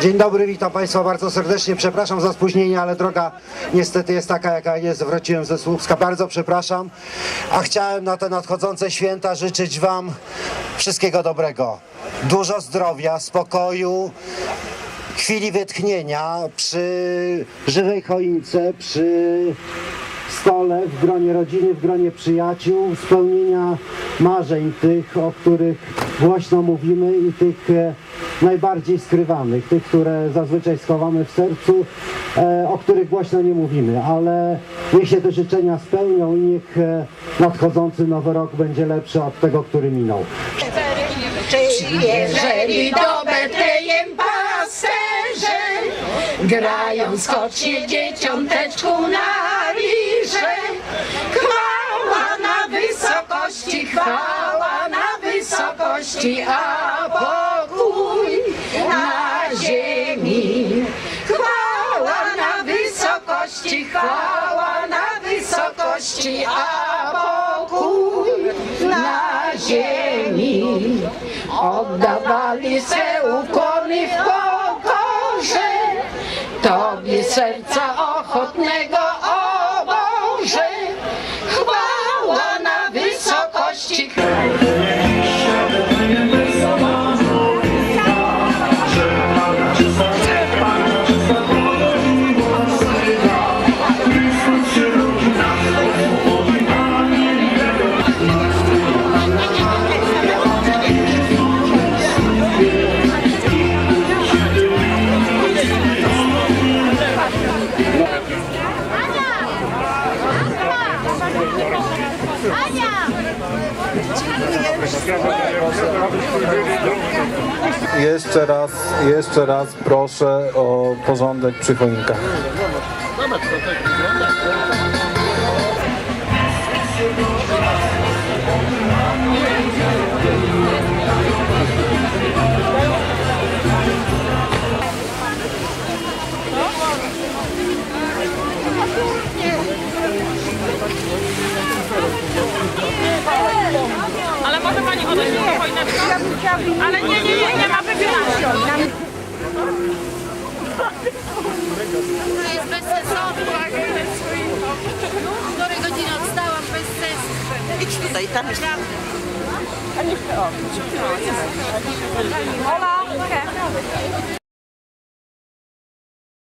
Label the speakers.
Speaker 1: Dzień dobry, witam Państwa bardzo serdecznie. Przepraszam za spóźnienie, ale droga niestety jest taka, jaka jest. Wróciłem ze Słupska, bardzo przepraszam. A chciałem na te nadchodzące święta życzyć Wam wszystkiego dobrego. Dużo zdrowia, spokoju, chwili wytchnienia przy żywej choince, przy stole, w gronie rodziny, w gronie przyjaciół, spełnienia marzeń tych, o których głośno mówimy i tych e, najbardziej skrywanych, tych, które zazwyczaj schowamy w sercu, e, o których głośno nie mówimy, ale niech się te życzenia spełnią i niech e, nadchodzący nowy rok będzie lepszy od tego, który minął.
Speaker 2: Jeżeli do Betlejem pasterze grają skocznie dzieciąteczku na liże. Chwała na wysokości, chwała na wysokości, a wysokości, chwała na wysokości, a pokój na ziemi. Oddawali se ukłony w pokorze, Tobie serca ochotnego,
Speaker 3: Jeszcze raz, jeszcze raz proszę o porządek przy choinkach.
Speaker 4: Choineczka? Ale nie, nie, nie, nie ma wybierania.
Speaker 5: To jest bezsensowne. Półtorej godziny odstałam bez sensu.
Speaker 6: Idź tutaj, tam jest.
Speaker 4: Ola!